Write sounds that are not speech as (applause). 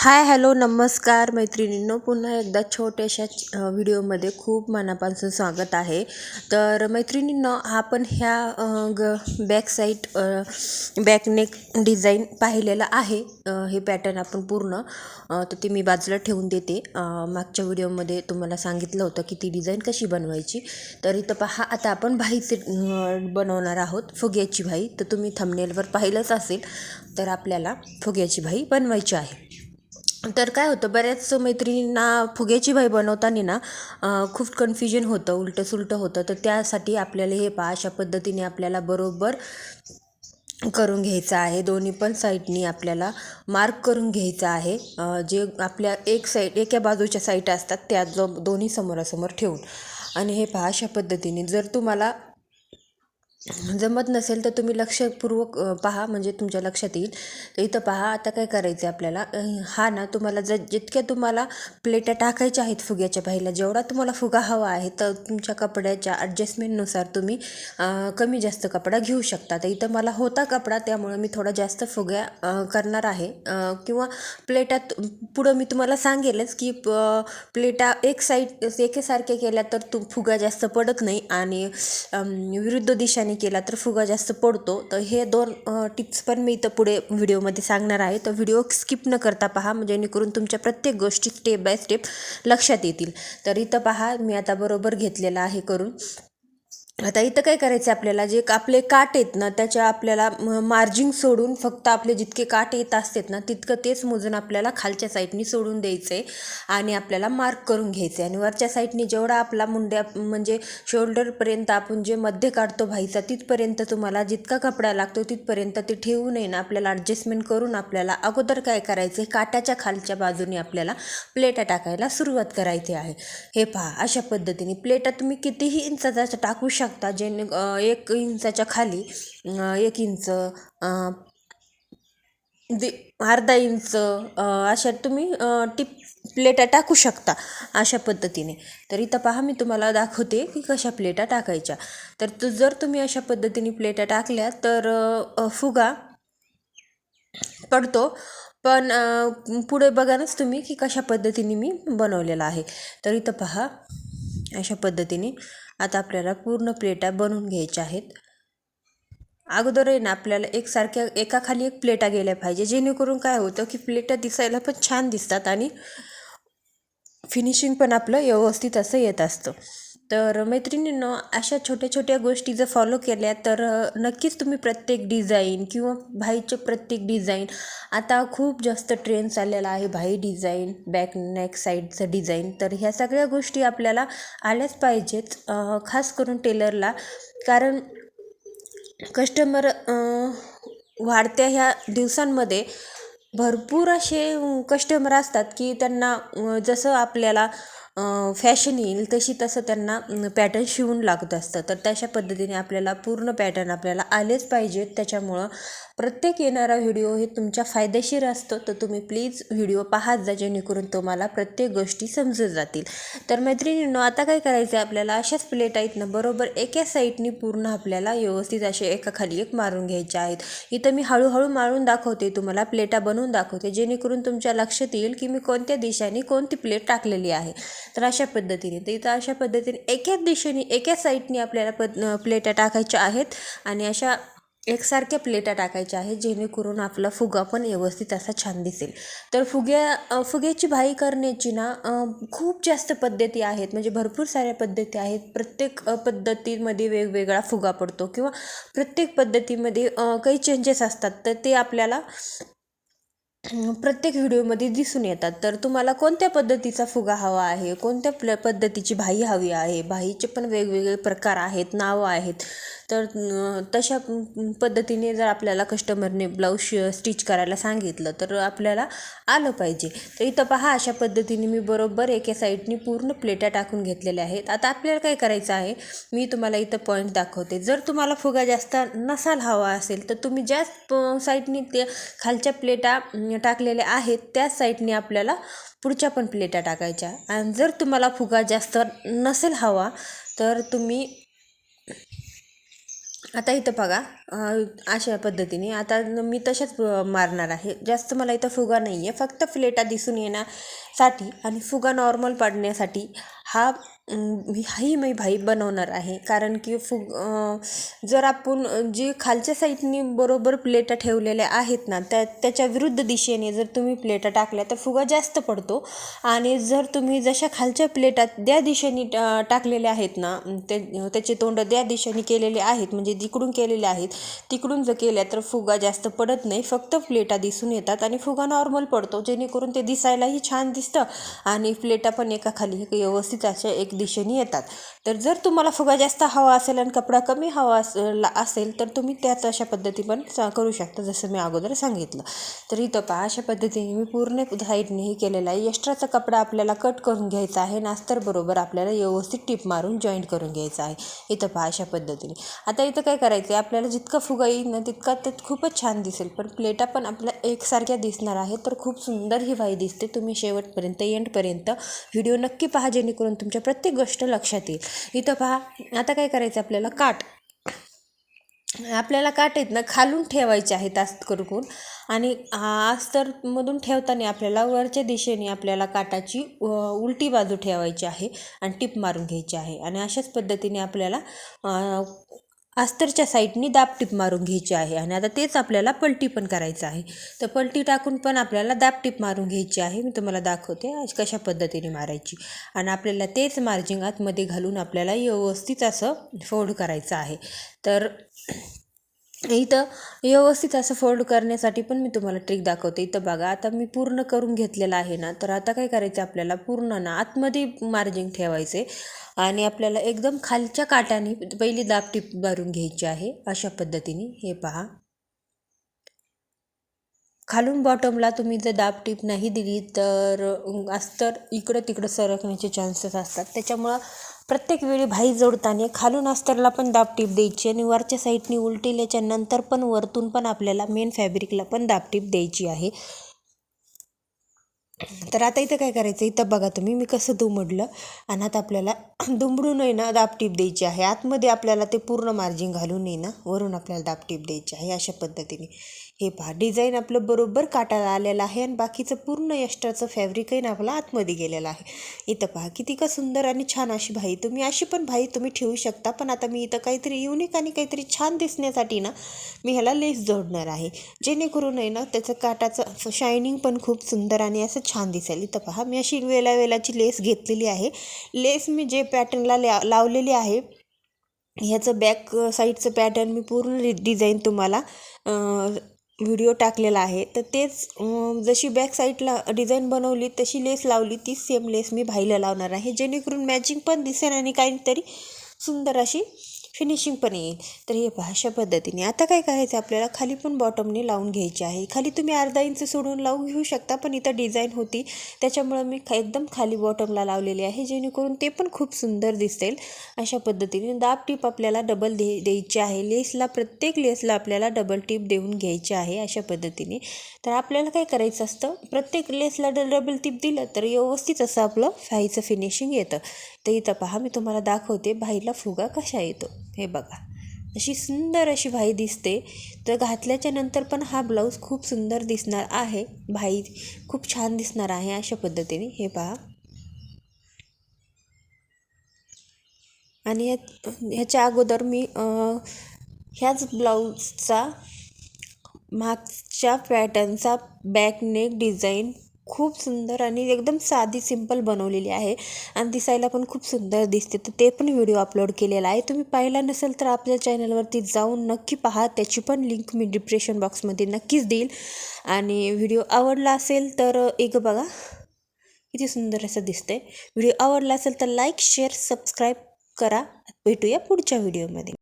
Hi hello नमस्कार मैत्रिणींनो. पुन्हा एकदा छोट्याशा व्हिडिओमध्ये खूप मनापासून स्वागत आहे. तर मैत्रिणींनो आपण ह्या ग बॅक साईड डिझाईन पाहिलेलं आहे. हे पॅटर्न आपण पूर्ण तर ते मी बाजूला ठेवून देते. मागच्या व्हिडिओमध्ये तुम्हाला सांगितलं होतं की ती डिझाईन कशी बनवायची. तर इथं पहा आता आपण भाईचे बनवणार आहोत फुग्याची भाई. तर तुम्ही थंबनेलवर पाहिलंच असेल तर आपल्याला फुग्याची भाई बनवायची आहे. तर काय होतं बऱ्याच मैत्रिणींना फुग्याची बाई बनवताना ना खूप कन्फ्युजन होतं उलटं सुलटं होतं. तर त्यासाठी आपल्याला हे पहा अशा पद्धतीने आपल्याला बरोबर करून घ्यायचं आहे. दोन्ही पण साईडनी आपल्याला मार्क करून घ्यायचं आहे. जे आपल्या एक साईड एका बाजूच्या साईट असतात त्या जो दोन्ही समोरासमोर ठेवून. आणि हे पहा अशा पद्धतीने जर तुम्हाला जमत नसेल तर तुम्ही लक्षपूर्वक पहा म्हणजे तुमच्या लक्षात येईल. तर इथं पहा आता काय करायचं आहे आपल्याला हा ना तुम्हाला ज जितक्या तुम्हाला प्लेट्या टाकायच्या आहेत फुग्याच्या पाहिला जेवढा तुम्हाला फुगा हवा आहे तर तुमच्या कपड्याच्या ॲडजस्टमेंटनुसार तुम्ही कमी जास्त कपडा घेऊ शकता. तर इथं मला होता कपडा त्यामुळं मी थोडा जास्त फुग्या करणार आहे. किंवा प्लेटात पुढं मी तुम्हाला सांगेलच की प प्लेटा एक साईड एकेसारख्या केल्या तर तू फुगा जास्त पडत नाही. आणि विरुद्ध दिशाने केला तर फुगा जास्त पडतो. तर हे दोन टिप्स पण मी इथं पुढे व्हिडिओमध्ये सांगणार आहे. तर व्हिडिओ स्किप न करता पहा म्हणजे जेणेकरून तुमच्या प्रत्येक गोष्टी स्टेप बाय स्टेप लक्षात येतील. तर इथं पहा मी आता बरोबर घेतलेला आहे करून. आता इथं काय करायचं आपल्याला? जे आपले काट आहेत ना त्याच्या आपल्याला मार्जिंग सोडून फक्त आपले जितके काट येत असतात ना तितकं तेच मोजून आपल्याला खालच्या साईडनी सोडून द्यायचं आहे आणि आपल्याला मार्क करून घ्यायचं आहे आणि वरच्या साईडनी जेवढा आपला मुंड्या म्हणजे शोल्डरपर्यंत आपण जे मध्य काढतो भाईचा तिथपर्यंत तुम्हाला जितका कपडा लागतो तिथपर्यंत ते ठेवू नये ना आपल्याला ॲडजस्टमेंट करून आपल्याला अगोदर काय करायचं आहे काटाच्या खालच्या बाजूने आपल्याला प्लेटा टाकायला सुरुवात करायची आहे. हे पहा अशा पद्धतीने प्लेटा तुम्ही कितीही इंचाचा टाकू शकता जेणे एक इंचाच्या खाली एक इंच दि अर्धा इंच अशा तुम्ही टिप प्लेटा टाकू शकता अशा पद्धतीने. तर इथं पहा मी तुम्हाला दाखवते की कशा प्लेटा टाकायच्या. तर तु जर तुम्ही अशा पद्धतीने प्लेटा टाकल्या तर फुगा पडतो. पण पुढे बघानच तुम्ही की कशा पद्धतीने मी बनवलेला आहे. तर इथं पहा अशा पद्धतीने आता आपल्याला पूर्ण प्लेटा बनवून घ्यायच्या आहेत. अगोदर आहे ना आपल्याला एकसारख्या एकाखाली एक प्लेटा गेल्या पाहिजे. जेणेकरून काय होतं की प्लेटा दिसायला पण छान दिसतात आणि फिनिशिंग पण आपलं व्यवस्थित असं येत असतं. तर मैत्रिणींनो अशा छोट्या छोट्या गोष्टी जर फॉलो केल्या तर नक्कीच तुम्ही प्रत्येक डिझाईन किंवा भाईचे प्रत्येक डिझाईन आता खूप जास्त ट्रेंड चाललेला आहे भाई डिझाईन बॅक नेक साईडचं डिझाईन तर ह्या सगळ्या गोष्टी आपल्याला आल्याच पाहिजेत खास करून टेलरला कारण कस्टमर वाढत्या ह्या दिवसांमध्ये भरपूर असे कस्टमर असतात की त्यांना जसं आपल्याला फॅशन येईल तशी तसं त्यांना पॅटर्न शिवून लागत असतं. तर तशा पद्धतीने आपल्याला पूर्ण पॅटर्न आपल्याला आलेच पाहिजेत त्याच्यामुळं प्रत्येक येणारा व्हिडिओ हे तुमच्या फायदेशीर असतो. तर तुम्ही प्लीज व्हिडिओ पाहत जा जेणेकरून तुम्हाला प्रत्येक गोष्टी समजत जातील. तर मैत्रिणींनो आता काय करायचं आहे आपल्याला? अशाच प्लेट आहेत ना बरोबर एका साईडनी पूर्ण आपल्याला व्यवस्थित असे एकाखाली एक मारून घ्यायचे आहेत. इथं मी हळूहळू मारून दाखवते तुम्हाला प्लेटा बनवून दाखवते जेणेकरून तुमच्या लक्षात येईल की मी कोणत्या दिशेने कोणती प्लेट टाकलेली आहे. तर अशा पद्धतीने तर इथं अशा पद्धतीने एकाच दिशेने एका साईडने आपल्याला पद प्लेटा टाकायच्या आहेत आणि अशा एकसारख्या प्लेटा टाकायच्या आहेत जेणेकरून आपला फुगा पण व्यवस्थित असा छान दिसेल. तर फुग्या फुग्याची भाई करण्याची ना खूप जास्त पद्धती आहेत. म्हणजे भरपूर साऱ्या पद्धती आहेत. प्रत्येक पद्धतीमध्ये वेगवेगळा फुगा पडतो किंवा प्रत्येक पद्धतीमध्ये काही चेंजेस असतात तर ते आपल्याला प्रत्येक व्हिडिओमध्ये दिसून येतात. तर तुम्हाला कोणत्या पद्धतीचा फुगा हवा आहे? कोणत्या प्ल पद्धतीची भाई हवी आहे? भाईचे पण वेगवेगळे प्रकार आहेत नावं आहेत. तर तशा पद्धतीने जर आपल्याला कस्टमरने ब्लाऊज श स्टिच करायला सांगितलं तर आपल्याला आलं पाहिजे. तर इथं पहा अशा पद्धतीने मी बरोबर एका साईडनी पूर्ण प्लेटा टाकून घेतलेल्या आहेत. आता आपल्याला काय करायचं आहे? मी तुम्हाला इथं पॉईंट दाखवते. जर तुम्हाला फुगा जास्त नसाल हवा असेल तर तुम्ही ज्या साईडनी ते खालच्या प्लेटा टाकलेल्या आहेत त्याच साईडने आपल्याला पुढच्या पण प्लेटा टाकायच्या. आणि जर तुम्हाला फुगा जास्त नसेल हवा तर तुम्ही आता इथं बघा अशा पद्धतीने. आता मी तशाच मारणार आहे. जास्त मला इथं फुगा नाही आहे फक्त फ्लेटा दिसून येण्यासाठी आणि फुगा नॉर्मल पाडण्यासाठी हा हाही ही मी भाई बनवणार आहे. कारण की फुग जर आपण जी खालच्या साईडनी बरोबर प्लेटा ठेवलेल्या आहेत ना त्या त्याच्या विरुद्ध दिशेने जर तुम्ही प्लेटा टाकल्या तर फुगा जास्त पडतो. आणि जर तुम्ही जशा खालच्या प्लेटा त्या दिशेने टा- टाकलेल्या आहेत ना ते त्याचे तोंड त्या दिशेने केलेले आहेत म्हणजे जिकडून केलेले आहेत तिकडून जर केल्या तर फुगा जास्त पडत नाही. फक्त प्लेटा दिसून येतात आणि फुगा नॉर्मल पडतो. जेणेकरून ते दिसायलाही छान दिसतं आणि प्लेटा पण एका खाली एक व्यवस्थित अशा एक दिशेने येतात. तर जर तुम्हाला फुगा जास्त हवा असेल आणि कपडा कमी हवा असेल असेल तर तुम्ही त्याच अशा पद्धती पण करू शकता जसं मी अगोदर सांगितलं. तर इथं पहा अशा पद्धतीने मी पूर्ण साईडनेही हे केलेलं आहे. एक्स्ट्राचा कपडा आपल्याला कट करून घ्यायचा आहे. नास्तर बरोबर आपल्याला व्यवस्थित टिप मारून जॉईंट करून घ्यायचा आहे. इथं पहा अशा पद्धतीने. आता इथं काय करायचं आहे आपल्याला जितका फुगा येईल ना तितका ते खूपच छान दिसेल. पण प्लेटा पण आपल्या एकसारख्या दिसणार आहेत तर खूप सुंदर ही वाई दिसते. तुम्ही शेवटपर्यंत एंडपर्यंत व्हिडिओ नक्की पहा जेणेकरून तुमच्या प्रत्येक गोष्ट लक्षात येईल. इथं पहा आता काय करायचं आपल्याला? काट. आपल्याला काट आहेत ना खालून ठेवायचे आहेत अस्तर करून. आणि अस्तरमधून ठेवताना आपल्याला वरच्या दिशेने आपल्याला काटाची उलटी बाजू ठेवायची आहे आणि टिप मारून घ्यायची आहे. आणि अशाच पद्धतीने आपल्याला अस्तरच्या साईडनी दाबटिप मारून घ्यायची आहे आणि आता तेच आपल्याला पलटी पण करायचं आहे. तर पलटी टाकून पण आपल्याला दाबटिप मारून घ्यायची आहे. मी तुम्हाला दाखवते आज कशा पद्धतीने मारायची. आणि आपल्याला तेच मार्जिंग आतमध्ये घालून आपल्याला व्यवस्थित असं फोल्ड करायचं आहे. तर इथं व्यवस्थित असं फोल्ड करण्यासाठी पण मी तुम्हाला ट्रिक दाखवते. इथं बघा आता मी पूर्ण करून घेतलेलं आहे ना तर आता काय करायचं आपल्याला? पूर्ण ना आतमध्ये मार्जिंग ठेवायचे आणि आपल्याला एकदम खालच्या काटाने पहिली दाब टिप मारून घ्यायची आहे. अशा पद्धतीने हे पहा. खालून बॉटमला तुम्ही जर दाब टीप नाही दिली तर अस्तर इकडं तिकडं सरकण्याचे चान्सेस असतात. त्याच्यामुळं प्रत्येक वेळी भाई जोडताना खालून अस्तरला पण दाब टीप द्यायची आणि वरच्या साईडनी उलटिल्याच्या नंतर पण वरतून पण आपल्याला मेन फॅब्रिकला पण दाब टीप द्यायची आहे. तर आता इथं काय करायचं? इथं बघा तुम्ही मी कसं दुमडलं आणि आता आपल्याला (clears throat) दुमडून आहे ना दाब टीप द्यायची आहे. आतमध्ये आपल्याला ते पूर्ण मार्जिन घालून आहे ना वरून आपल्याला दाब टीप द्यायची आहे अशा पद्धतीने. हे पहा डिझाईन आपलं बरोबर काटाला आलेलं आहे आणि बाकीचं पूर्ण यष्टाचं फॅब्रिकही आपला ना आतमध्ये गेलेलं आहे. इथं पहा किती का सुंदर आणि छान अशी भाई. तुम्ही अशी पण भाई तुम्ही ठेवू शकता पण आता मी इथं काहीतरी युनिक आणि काहीतरी छान दिसण्यासाठी ना मी ह्याला लेस जोडणार आहे. जेणेकरून आहे ना त्याचं काटाचं शायनिंग पण खूप सुंदर आणि असं छान दिसेल. इथं पहा मी अशी वेला वेलाची लेस घेतलेली आहे. लेस मी जे पॅटर्नला लावलेली आहे ह्याचं बॅक साईडचं पॅटर्न मी पूर्ण डिझाईन तुम्हाला व्हिडिओ टाकलेला आहे. तर तेच जशी बॅक साईडला डिझाईन बनवली तशी लेस लावली तीच सेम लेस मी भाईला लावणार आहे. जेणेकरून मॅचिंग पण दिसेल आणि काहीतरी सुंदर अशी फिनिशिंग पण येईल. तर हे पहा अशा पद्धतीने. आता काय करायचं आपल्याला? खाली पण बॉटमने लावून घ्यायची आहे. खाली तुम्ही अर्धा इंच सोडून लावून घेऊ शकता पण इथं डिझाईन होती. त्याच्यामुळं मी एकदम खाली बॉटमला लावलेली आहे जेणेकरून ते पण खूप सुंदर दिसेल. अशा पद्धतीने दाब टीप आपल्याला डबल दे द्यायची आहे. लेसला प्रत्येक लेसला आपल्याला डबल टीप देऊन घ्यायची आहे अशा पद्धतीने. तर आपल्याला काय करायचं असतं? प्रत्येक लेसला डबल टीप दिलं तर व्यवस्थित असं आपलं फाईचं फिनिशिंग येतं. तर इथं पहा मी तुम्हाला दाखवते भाईला फुगा कशा येतो. हे बघा. अशी सुंदर अशी भाई दिसते. तर घातल्याच्या नंतर पण हा ब्लाऊज खूप सुंदर दिसणार आहे. भाई खूप छान दिसणार आहे अशा पद्धतीने. हे पहा. आणि ह्याच्या अगोदर मी ह्याच ब्लाऊजचा मागच्या पॅटर्नचा बॅक नेक डिझाईन खूप सुंदर आणि एकदम साधी सिंपल बनवलेली आहे. आणि दिसायला पण खूप सुंदर दिसते. तर ते पण व्हिडिओ अपलोड केलेला आहे. तुम्ही पाहिला नसेल तर आपल्या चॅनलवरती जाऊन नक्की पहा. त्याची पण लिंक मी डिप्रेशन बॉक्समध्ये नक्कीच देईल. आणि व्हिडिओ आवडला असेल तर एक बघा किती सुंदर असं दिसतंय. व्हिडिओ आवडला असेल तर लाईक शेअर सबस्क्राईब करा. भेटूया पुढच्या व्हिडिओमध्ये